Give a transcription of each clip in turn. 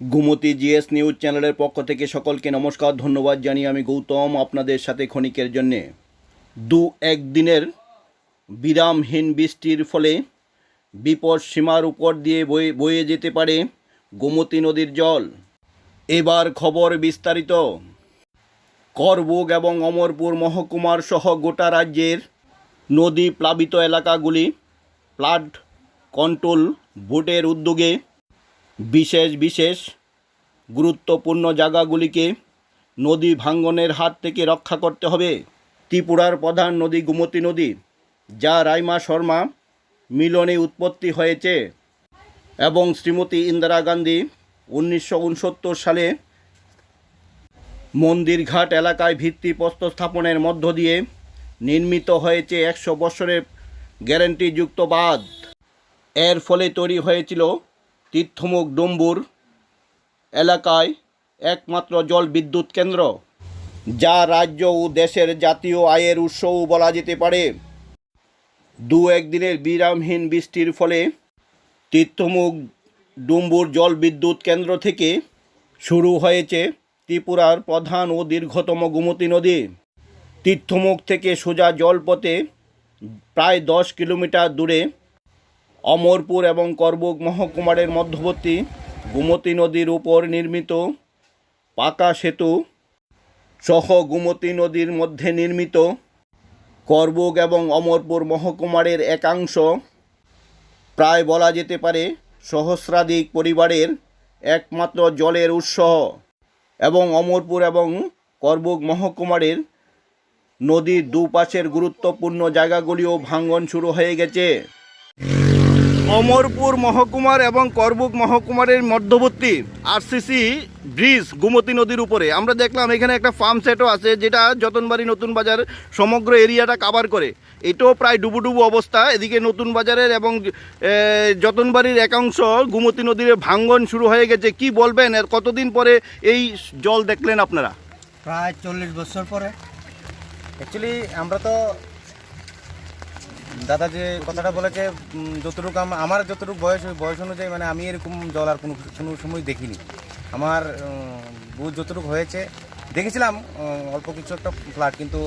Gumti GS news চ্যানেলের পক্ষ থেকে সকলকে নমস্কার, ধন্যবাদ জানিয়ে আমি গৌতম আপনাদের সাথে ক্ষণিকের জন্যে। দু একদিনের বিরামহীন বৃষ্টির ফলে বিপদ সীমার উপর দিয়ে বয়ে বয়ে যেতে পারে গোমতী নদীর জল। এবার খবর বিস্তারিত। করবুক এবং অমরপুর মহকুমার সহ গোটা রাজ্যের নদী প্লাবিত এলাকাগুলি প্লাড কন্ট্রোল বোর্ডের উদ্যোগে বিশেষ বিশেষ গুরুত্বপূর্ণ জায়গাগুলিকে নদী ভাঙ্গনের হাত থেকে রক্ষা করতে হবে। ত্রিপুরার প্রধান নদী গোমতী নদী, যা রাইমা শর্মা মিলনে উৎপত্তি হয়েছে এবং শ্রীমতী ইন্দিরা গান্ধী উনিশশো উনসত্তর সালে মন্দিরঘাট এলাকায় ভিত্তিপ্রস্তর স্থাপনের মধ্য দিয়ে নির্মিত হয়েছে একশো বছরের গ্যারেন্টিযুক্ত বাঁধ। এর ফলে তৈরি হয়েছিল তীর্থমুখ ডম্বুর এলাকায় একমাত্র জল বিদ্যুৎ কেন্দ্র, যা রাজ্য ও দেশের জাতীয় আয়ের উৎসও বলা যেতে পারে। দু একদিনের বিরামহীন বৃষ্টির ফলে তীর্থমুখ ডুম্বুর জল বিদ্যুৎ কেন্দ্র থেকে শুরু হয়েছে ত্রিপুরার প্রধান ও দীর্ঘতম গোমতী নদী। তীর্থমুখ থেকে সোজা জলপথে প্রায় দশ কিলোমিটার দূরে অমরপুর এবং করবুক মহকুমারের মধ্যবর্তী গোমতী নদীর উপর নির্মিত পাকা সেতু সহ গোমতী নদীর মধ্যে নির্মিত করবুক এবং অমরপুর মহকুমারের একাংশ প্রায় বলা যেতে পারে সহস্রাধিক পরিবারের একমাত্র জলের উৎস এবং অমরপুর এবং করবুক মহকুমারের নদীর দুপাশের গুরুত্বপূর্ণ জায়গাগুলিও ভাঙ্গন শুরু হয়ে গেছে। অমরপুর মহকুমার এবং করবুক মহকুমারের মধ্যবর্তী আরসিসি ব্রিজ গোমতী নদীর উপরে। আমরা দেখলাম এখানে একটা ফার্ম সেটও আছে, যেটা যতনবাড়ি নতুন বাজার সমগ্র এরিয়াটা কাভার করে। এটাও প্রায় ডুবুডুবু অবস্থা। এদিকে নতুন বাজারের এবং যতনবাড়ির একাংশ গোমতী নদীর ভাঙ্গন শুরু হয়ে গেছে। কি বলবেন আর কতদিন পরে এই জল দেখলেন আপনারা? প্রায় চল্লিশ বছর পরে। অ্যাকচুয়ালি আমরা তো দাদা যে কথাটা বলেছে যতটুকু আম- আমার যতটুকু বয়স বয়স অনুযায়ী মানে আমি এরকম জল আর কোনো কোনো সময় দেখিনি আমার বুঝ যতটুকু হয়েছে, দেখেছিলাম অল্প কিছু একটা ফ্ল্যাট, কিন্তু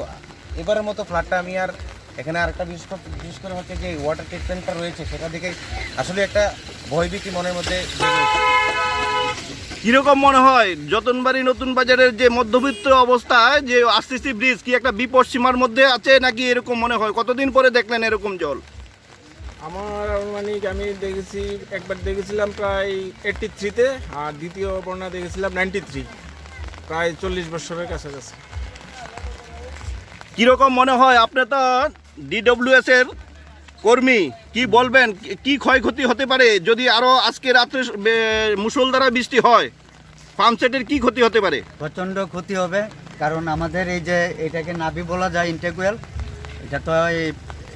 এবারের মতো ফ্ল্যাটটা আমি আর এখানে আর একটা বিশেষ বিশেষ করে হচ্ছে যে ওয়াটার ট্রিটমেন্টটা রয়েছে, সেটা দেখে আসলে একটা ভয়ভীতি মনের মধ্যে। কীরকম মনে হয়? যতনবাড়ি নতুন বাজারের যে মধ্যবিত্ত অবস্থায় যে আরসিসি ব্রিজ কি একটা বিপদ সীমার মধ্যে আছে নাকি এরকম মনে হয়? কতদিন পরে দেখলেন এরকম জল? আমার আনুমানিক আমি দেখেছি একবার দেখেছিলাম প্রায় এইটটি থ্রিতে আর দ্বিতীয় বর্ণা দেখেছিলাম নাইনটি থ্রি প্রায় চল্লিশ বছরের কাছাকাছি। কীরকম মনে হয় আপনি তো ডিডব্লিউএস এর কর্মী, কি বলবেন? কি- ক্ষয়ক্ষতি হতে পারে যদি আরও আজকে রাত্রে মুষলধারা বৃষ্টি হয়? পাম্পসেটের কি ক্ষতি হতে পারে? প্রচণ্ড ক্ষতি হবে, কারণ আমাদের এই যে এটাকে নাভি বলা যায় ইন্টেকুয়েল এটা তো এই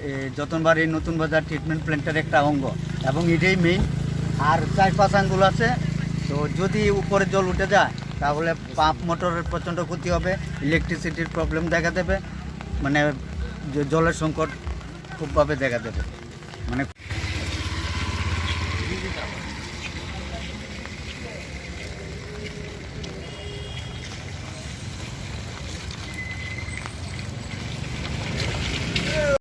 এই যতনবাড়ি নতুন বাজার ট্রিটমেন্ট প্ল্যান্টের একটা অঙ্গ, এবং এটাই মেইন আর চার পাঁচ আঙ্গুল আছে, তো যদি উপরে জল উঠে যায়, তাহলে পাম্প মোটরের প্রচণ্ড ক্ষতি হবে ইলেকট্রিসিটির প্রবলেম দেখা দেবে মানে জলের সংকট खूब भाव देखा देखे मैंने